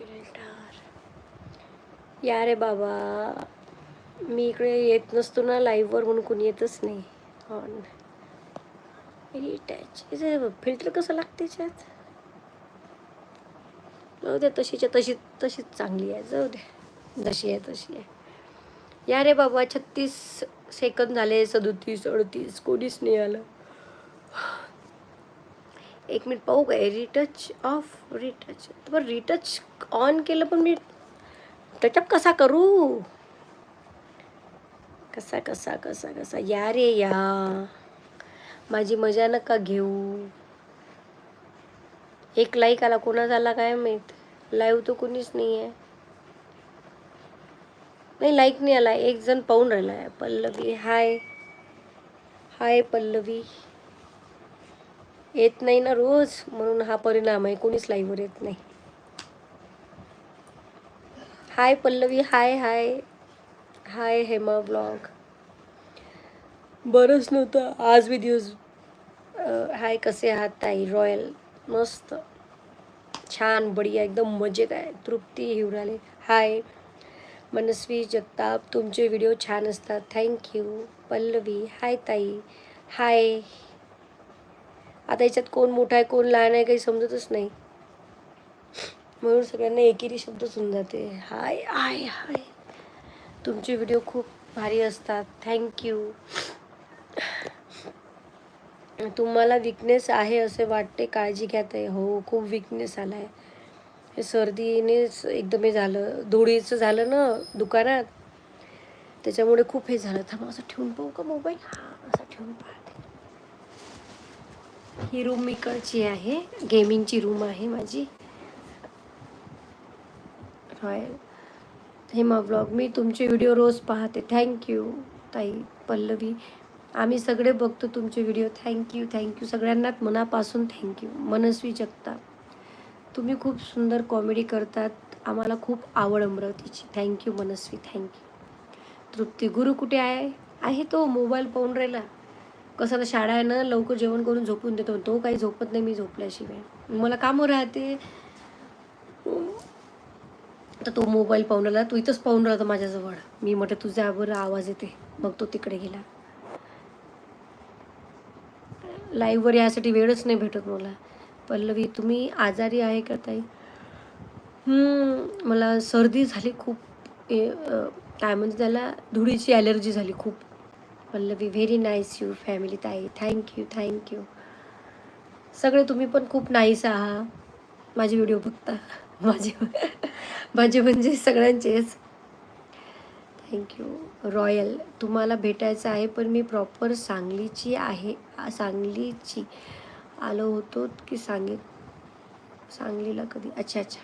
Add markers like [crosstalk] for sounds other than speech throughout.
Filter या रे बाबा. मी इकडे येत नसतो ना लाईव्हवर म्हणून कोणी येतच नाही. ऑन रिटॅच फिल्टर कसं लागते त्याच्यात जाऊ द्या तशीच्या तशी तशीच चांगली आहे जाऊ द्या. जशी आहे तशी आहे. या रे बाबा छत्तीस सेकंद झाले सदोतीस अडतीस कोणीच नाही आलं. एक मिनिट पाहू काय रिटच ऑफ रिटच तर रिटच ऑन केलं पण मी. टचअप कसा करू? कसा कसा कसा कसा? या रे या. माझी मजा नका घेऊ. एक लाईक आला कोणाचा आला काय माहीत? लाईव्ह तर कोणीच नाही आहे नाही लाईक नाही आला. एक जण पाहून राहिला आहे पल्लवी हाय हाय पल्लवी. येत नाही ना रोज. म्हणून हा परिणाम आहे कोणीच लाईव्हवर येत नाही. Hi Pallavi hi hi hi Hema blog बरंच नव्हतं. आज मी दिवस हाय कसे आहात ताई? रॉयल मस्त. छान बढिया एकदम मजेत आहे. तृप्ती हिवराले हाय मनस्वी जगताप तुमचे व्हिडिओ छान असतात. थँक्यू पल्लवी हाय ताई. हाय आता याच्यात कोण मोठा आहे कोण लहान आहे काही समजतच नाही. म्हणून सगळ्यांना एकेरी शब्द होऊन जाते हाय हाय हाय. तुमचे व्हिडिओ खूप भारी असतात. थँक्यू तुम्हाला विकनेस आहे असे वाटते? काळजी घ्यात आहे हो खूप विकनेस आला आहे हे सर्दीनेच एकदम हे झालं. धुळीचं झालं ना दुकानात. त्याच्यामुळे खूप हे झालं. थांब असं ठेवून पाहू का मोबाईल हां असं ठेवून पाहू. ही रूम इकडची आहे. गेमिंगची रूम आहे माझी. रॉयल हेमा ब्लॉग मी तुमचे व्हिडिओ रोज पाहते. थँक्यू ताई पल्लवी. आम्ही सगळे बघतो तुमचे व्हिडिओ थँक्यू थँक्यू सगळ्यांनाच मनापासून थँक्यू मनस्वी जगताप. तुम्ही खूप सुंदर कॉमेडी करतात. आम्हाला खूप आवड अमरावतीची. Thank you Manasvi. Thank you Trupti. Guru कुठे आहे? आहे तो मोबाईल पाहून राहिला. कसं आता शाळा आहे ना लवकर जेवण करून झोपून देतो तो काही झोपत नाही मी झोपल्याशिवाय. मला कामं राहते. तर तो मोबाईल पाहून राहिला तू इथंच पाहून राहतो माझ्याजवळ. मी म्हटलं तुझ्या बरं आवाज येते. मग तो तिकडे गेला. लाईव्हवर यासाठी वेळच नाही भेटत मला. पल्लवी तुम्ही आजारी आहे का ताई? मला सर्दी झाली खूप. काय म्हणजे त्याला? धुळीची ॲलर्जी झाली खूप. Pallavi very nice you family ताई. थँक्यू थँक्यू सगळे तुम्ही पण खूप नाईस आहात. माझे व्हिडिओ बघता. [laughs] माझे माझे म्हणजे सगळ्यांचेच. थँक्यू रॉयल तुम्हाला भेटायचं आहे पण मी प्रॉपर सांगलीची आहे. सांगलीची आलो होतो की सांगे सांगलीला कधी? अच्छा अच्छा.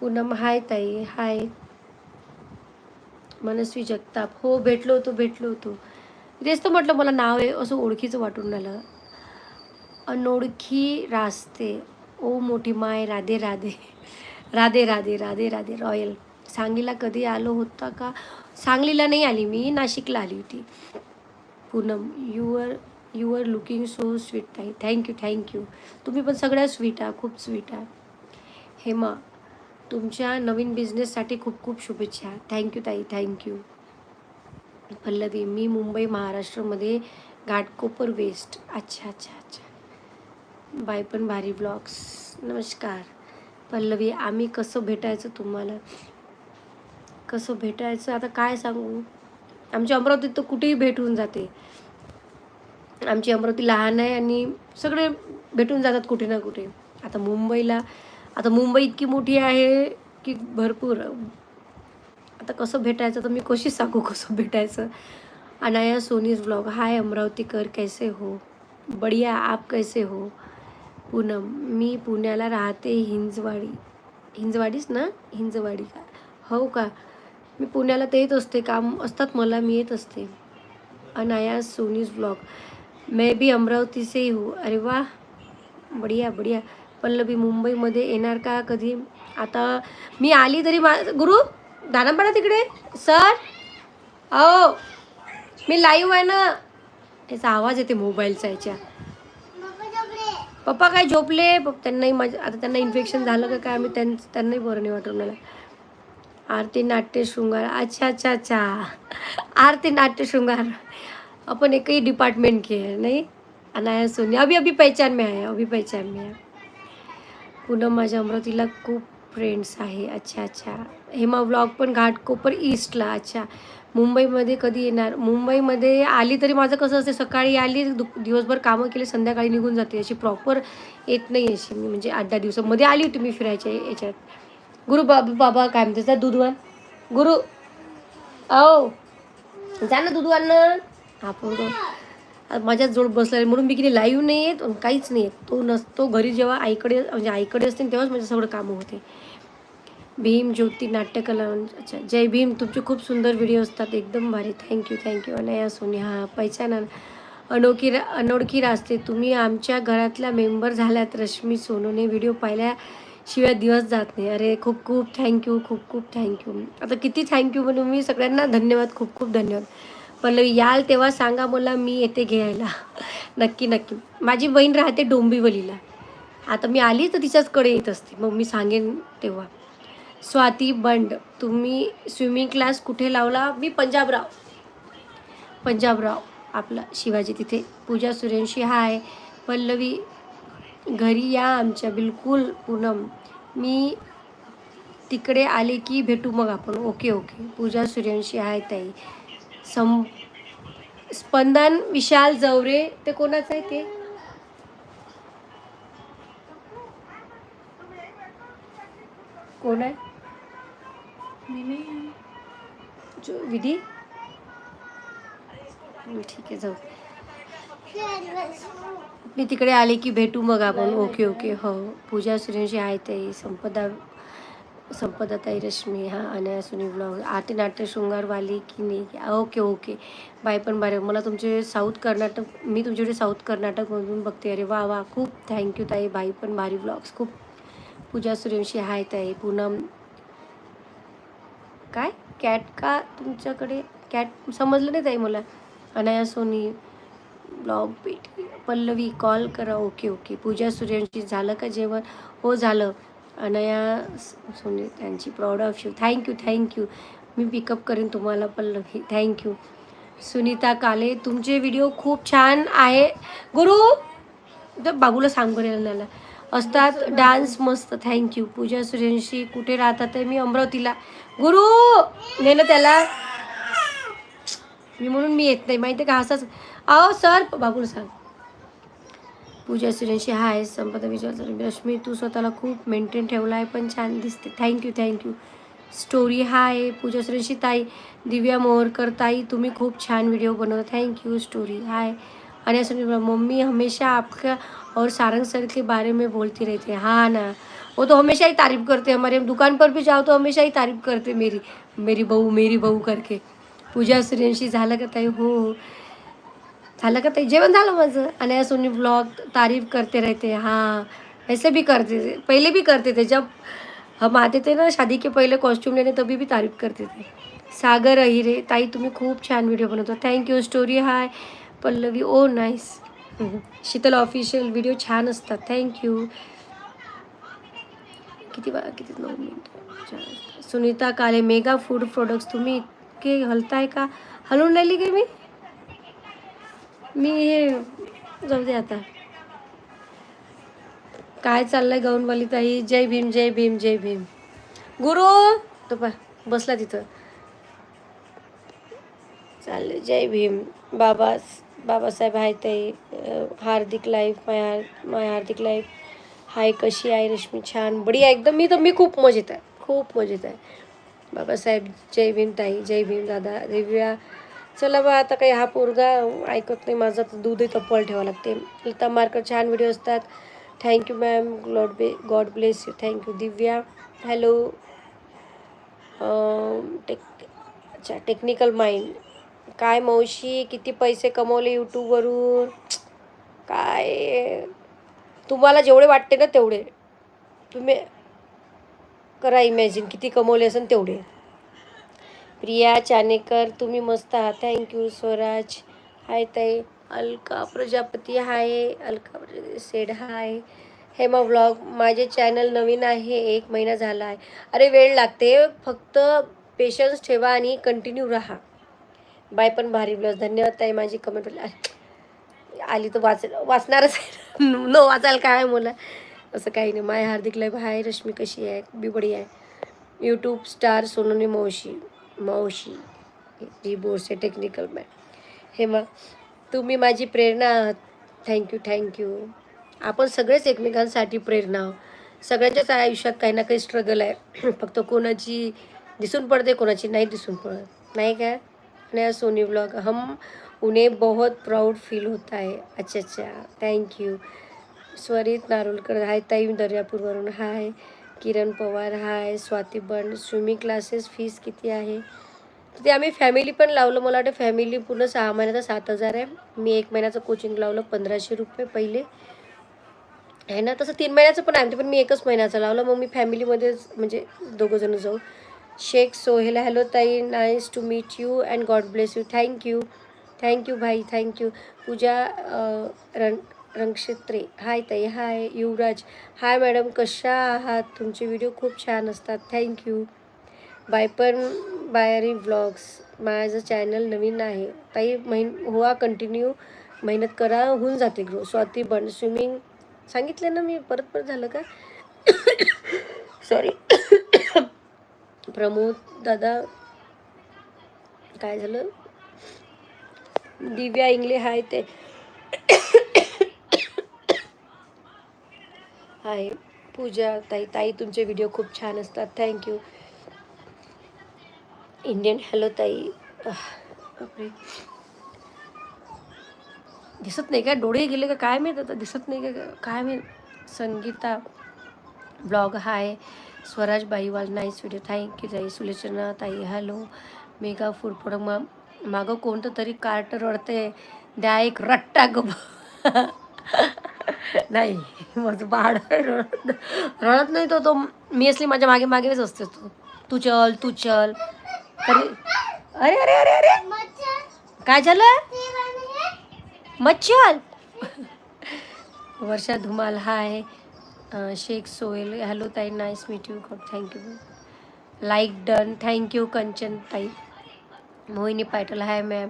पूनम हाय ताई. हाय मनस्वी जगताप. हो भेटलो होतो भेटलो होतो. तेच तर म्हटलं मला नाव आहे असं ओळखीचं वाटून राहिलं. अनोळखी रास्ते. ओ मोठी माय राधे राधे. राधे राधे राधे राधे रॉयल. सांगलीला कधी आलो होता का? सांगलीला नाही आली मी नाशिकला आली होती. Poonam your you are looking so sweet ताई. थँक्यू थँक्यू तुम्ही पण सगळ्या स्वीट आहात खूप स्वीट आहात. हेमा तुमच्या नवीन बिझनेससाठी खूप खूप शुभेच्छा. थँक्यू ताई थँक्यू पल्लवी मी मुंबई महाराष्ट्रमध्ये घाटकोपर वेस्ट अच्छा अच्छा अच्छा. बाय पण भारी ब्लॉग्स नमस्कार. पल्लवी आम्ही कसं भेटायचं तुम्हाला? कसं भेटायचं? आता काय सांगू? आमच्या अमरावतीत तर कुठेही भेट होऊन जाते. आमची अमरावती लहान आहे आणि सगळे भेटून जातात कुठे ना कुठे. आता मुंबईला आता मुंबई इतकी मोठी आहे की भरपूर. आता कसं भेटायचं तर मी कशी सांगू कसं भेटायचं? अनाया सोनीज ब्लॉग हाय अमरावतीकर कैसे हो? बढिया आप कैसे हो? पूनम मी पुण्याला राहते हिंजवाडी. हिंजवाडीच ना? हिंजवाडी का? हो का? मी पुण्याला तर येत असते. काम असतात मला मी येत असते. अनाया सोनीज ब्लॉग मैं भी अमरावती से ही हूँ. अरे वा बढिया बढिया. पल्लवी मुंबईमध्ये येणार का कधी? आता मी आली तरी मा गुरु दानापाडा तिकडे? सर? अहो मी लाईव्ह आहे ना. याचा आवाज येते मोबाईलचा याच्या. पप्पा काय झोपले? पप- त्यांनाही माझ्या आता त्यांना इन्फेक्शन झालं का काय? आम्ही त्यां त्यांनाही बरं नाही वाटून मला. आरती नाट्य शृंगार. अच्छा अच्छा अच्छा. आरती नाट्य शृंगार. अपन एकही डिपार्टमेंट के है नहीं अनाया सोनी अभी अभी पहचान में आहे अभी पहचान में आहे पूनम माझ्या अमरावतीला खूप फ्रेंड्स आहे. अच्छा अच्छा. हेमा व्लॉग पण घाटकोपर ईस्टला अच्छा. मुंबईमध्ये कधी येणार? मुंबईमध्ये आली तरी माझं कसं असते सकाळी आली दु दिवसभर कामं केले संध्याकाळी निघून जाते. अशी प्रॉपर येत नाही अशी मी. म्हणजे आठ दहा दिवसामध्ये आली होती मी फिरायच्या याच्यात. गुरु बाबा बाबा काय म्हणते जा दुधवान. गुरु. आओ जा ना दुधवान. ना हा पोरगं माझ्याच जोड बसला म्हणून मी किती लाईव्ह नाही येत काहीच नाही येत तो नसतो घरी जेव्हा आईकडे म्हणजे आईकडे असते तेव्हाच माझं सगळं कामं होते. भीम ज्योती नाट्यकला अच्छा जय भीम तुमचे खूप सुंदर व्हिडिओ असतात. एकदम भारी. थँक्यू थँक्यू अनया सोनी हा पैचाना अनोखी रा अनोळखी रास्ते. तुम्ही आमच्या घरातल्या मेंबर झाल्यात रश्मी सोनूने व्हिडिओ पाहिल्याशिवाय दिवस जात नाही. अरे खूप खूप थँक्यू खूप खूप थँक्यू आता किती थँक्यू म्हणून मी सगळ्यांना धन्यवाद खूप खूप धन्यवाद. पल्लवी याल तेव्हा सांगा मला मी येते घ्यायला. [laughs] नक्की नक्की. माझी बहीण राहते डोंबिवलीला. आता मी आली तर तिच्याचकडे येत असते. मग मी सांगेन तेव्हा. स्वाती बंड तुम्ही स्विमिंग क्लास कुठे लावला? मी पंजाबराव. पंजाबराव आपला शिवाजी तिथे. पूजा सुरेंशी हाय. पल्लवी घरी या आमच्या बिलकुल पूनम. मी तिकडे आले की भेटू मग आपण. Okay okay. पूजा सूर्यवंशी आहे ताई. सं स्पंदन विशाल जवरे ते कोणाचं आहे ते? कोण आहे? जो विधी? ठीक आहे जाऊ. मी तिकडे आले की भेटू मग आपण. Okay okay. हो पूजा सूर्यवंशी आहे ताई संपदा संपदा ताई रश्मी हां अनया ब्लॉग आरती नाट्य शृंगारवाली की नाही ओके ओके. बाय पण बरे. मला तुमचे साऊथ कर्नाटक मी तुमच्याकडे साऊथ कर्नाटकमधून बघते. अरे वा वा. खूप थँक्यू ताई. बाई पण भारी ब्लॉग्स खूप पूजा सूर्यवंशी हाय ताई. पूनम. काय? कॅट का तुमच्याकडे? कॅट समजलं नाही ताई मला. अनया सोनी ब्लॉग पेट पल्लवी कॉल करा. Okay okay. पूजा सूर्यवंशी झालं का जेवण? हो झालं. अनया सोने सोनी त्यांची proud of you thank you thank you me pickup करेन तुम्हाला पल्लवी थँक्यू सुनीता काले तुमचे व्हिडिओ खूप छान आहे. गुरु तर बाबूला सांग बरं असतात डान्स मस्त. थँक्यू पूजा सुरेंशी कुठे राहतात ते? मी अमरावतीला. गुरु ने ना त्याला. मी म्हणून मी येत नाही. माहिती आहे का? असाच. अहो सर बाबूला सांग. पूजा सूर्यवंशी हाय संपदा विजय रश्मी तू स्वतःला खूप मेंटेन ठेवला आहे पण छान दिसते. Thank you thank you story hi Pooja Suryavanshi ताई दिव्या मोहरकर ताई तुम्ही खूप छान व्हिडिओ बनवता. Thank you story hi. आणि असं मम्मी हमेशा आपका और सारंग सर के बारे में बोलती रहती है. हाँ ना. वो तो हमेशा ही तारीफ करते हैं हमारे. दुकान पर भी जाओ तो हमेशा ही तारीफ करते मेरी मेरी बहू मेरी बहू करके. पूजा सुरेंशी झालं का ताई? हो. झालं का ताई? जेवण झालं माझं. आणि सोनी ब्लॉग तारीफ करते रहते. हाँ ऐसे भी करते. थे पहले भी करते थे जब हम आते थे ना शादी के पहले कॉस्ट्यूम लेने तभी भी तारीफ करते थे. सागर अहिरे ताई तुम्ही खूप छान व्हिडिओ बनवता. Thank you story hi Pallavi O nice Sheetal official video छान असतात. थँक्यू किती बा किती नऊ मिनिट. सुनीता काले मेगा फूड प्रोडक्ट्स तुम्ही इतके हलताय का? हलवून राहिली की मी? मी हे जाऊ दे आता. काय चाललंय गौनवाली ताई जय भीम जय भीम जय भीम. गुरु तो पा बसला तिथं. चाललं जय भीम. बाबा बाबासाहेब हाय ताई हार्दिक लाईफ माय हार माय हार्दिक लाईफ हाय कशी आहे रश्मी? छान. बढिया एकदम. मी तर मी खूप मजेत आहे. खूप मजेत आहे. बाबासाहेब जय भीम ताई जय भीम दादा दिव्या चला बा आता काही हा पोरगा ऐकत नाही माझं तर दूधही तप्पल ठेवावं लागते. लता मार्कर छान व्हिडिओ असतात. थँक्यू मॅम गॉड बे god bless you thank you Divya. Hello tech अच्छा टेक्निकल माइंड काय मावशी किती पैसे कमवले यूट्यूबवरून काय? तुम्हाला जेवढे वाटते ना तेवढे. तुम्ही करा इमॅजिन किती कमवले असेल तेवढे. प्रिया चानेकर तुम्ही मस्त आहात. Thank you Swaraj. हाय ताई. Alka Prajapati hi. Alka Prajapati said hi. Hema vlog माझे चॅनल नवीन आहे. एक महिना झाला आहे. अरे वेळ लागते. फक्त पेशन्स ठेवा आणि कंटिन्यू राहा. बाय पण भारी ब्लाऊज धन्यवाद ताई. माझी कमेंट आली तर वाच वाचणारच आहे. [laughs] न वाचायला काय मुलं? असं काही नाही. माय हार्दिक लाईफ हाय रश्मी कशी आहे? बिबडी बडी आहे. यूट्यूब स्टार सोनोनी मावशी. मावशी जी बोरसे टेक्निकल मॅन हेमा तुम्ही माझी प्रेरणा आहात. थँक्यू थँक्यू आपण सगळेच एकमेकांसाठी प्रेरणा आहोत. सगळ्यांच्याच आयुष्यात काही ना काही स्ट्रगल आहे. [clears throat] फक्त कोणाची दिसून पडते कोणाची नाही दिसून पडत. नाही काय आणि सोनी ब्लॉग हम उन्हें बहुत प्राऊड फील होता है अच्छा अच्छा. थँक्यू स्वरित नारोलकर हाय ताई दर्यापूरवरून. हाय. किरण पवार हाय स्वाती बंड स्विमिंग क्लासेस फीस किती आहे? ते आम्ही फॅमिली पण लावलं. मला वाटतं फॅमिली पूर्ण सहा महिन्याचा सात हजार आहे. मी एक महिन्याचं कोचिंग लावलं पंधराशे रुपये पहिले. आहे ना? तसं तीन महिन्याचं पण आहे. ते पण मी एकच महिन्याचं लावलं. मग मी फॅमिलीमध्येच म्हणजे दोघंजणं जाऊ. शेख सोहेल हॅलो ताई nice to meet you and God bless you thank you thank you भाई. थँक्यू पूजा रण रंगक्षेत्रे. हाय ताई हाय युवराज. हाय मॅडम कशा आहात? तुमचे व्हिडिओ खूप छान असतात. थँक्यू बाय पण बायरी ब्लॉग्स माझं चॅनल नवीन आहे. ताई महिन हुआ कंटिन्यू मेहनत करा होऊन जाते ग्रो स्वाती बंड स्विमिंग सांगितलं ना मी परत परत झालं का? सॉरी प्रमोद दादा काय झालं? दिव्या इंगले हाय ते. हाय पूजा ताई. ताई तुमचे व्हिडिओ खूप छान असतात. थँक्यू इंडियन हॅलो ताई. दिसत नाही का? डोळे गेले का? काय माहीत आता? दिसत नाही का? काय माहीत? संगीता ब्लॉग हाय स्वराज बाईवाल नाईस व्हिडिओ थँक्यू ताई. सुलोचना ताई हॅलो मेगा फूड प्रोडक्ट मा मागं कोणतं तरी कार्ट रडते द्या एक रट्टा ग [laughs] नाही माझं बाळ रडत रडत नाही तो तो मी असली माझ्या मागे मागेच असते तो. तू चल तू चल. अरे अरे अरे अरे अरे! काय झालं? मच्छर वर्षा धुमाल हाय. शेख सोहेल हॅलो ताई nice meet you. Thank you like done. Thank you Kanchan ताई. Mohini Patil hi ma'am.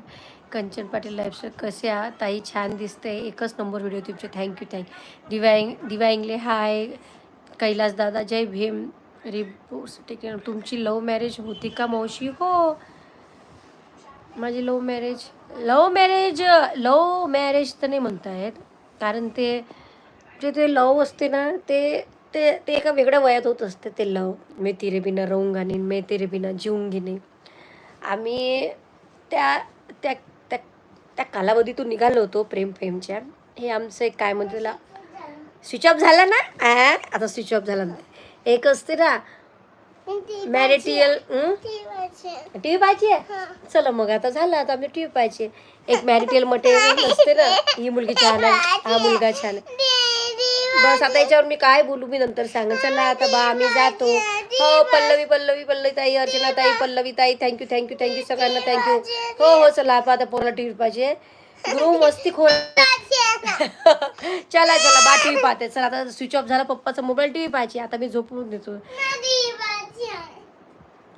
Kanchan Patil lifestyle कसे आहात? ताई छान दिसते. एकच नंबर व्हिडिओ तुमचे. थँक्यू थँक दिव्या इंग हाय कैलास दादा जय भीम. रिपोर्ट्स ठीक आहे तुमची लव्ह मॅरेज होती का मावशी? हो. माझी love marriage love marriage love marriage तर नाही म्हणतायत. कारण ते जे ते लव असते ना ते ते ते एका वेगळ्या वयात होत असते ते लव मे तिरे बिना रोंग आणीन मे तिरे बिना जिवून घेणे आम्ही त्या त्या त्या कालावधीतून निघालो होतो प्रेम प्रेमच्या. हे आमचं एक काय म्हणतो त्याला स्विच ऑफ झाला ना? आता स्विच ऑफ झाला ना एक असते ना मॅरिटियल टी व्ही पाहिजे. चला मग आता झालं आता आम्ही टी व्ही पाहिजे. एक मॅरिटियल मटेरियल असते [laughs] ना? ही मुलगी छान आहे. हा मुलगा छान आहे. बस आता याच्यावर मी काय बोलू मी नंतर सांग चला आता बा आम्ही जातो. हो पल्लवी पल्लवी पल्लवी ताई अर्चना ताई पल्लवी ताई thank you thank you thank you सगळ्यांना थँक्यू हो हो चला आता आता पोरला टी व्ही पाहिजे. गुरु [laughs] मस्ती खोल [laughs] चला चला बा टी व्ही पाहते. चला आता स्विच ऑफ झाला पप्पाचा मोबाईल टी व्ही पाहिजे. आता मी झोपून देतो.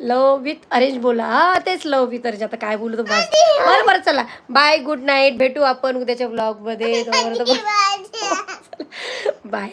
लव विथ अरेंज बोला. हा तेच लव विथ अरेंज. आता काय बोलू तर बस. बरं बरं चला. Bye good night. भेटू आपण उद्याच्या ब्लॉगमध्ये. [laughs] [laughs] [laughs] बाय.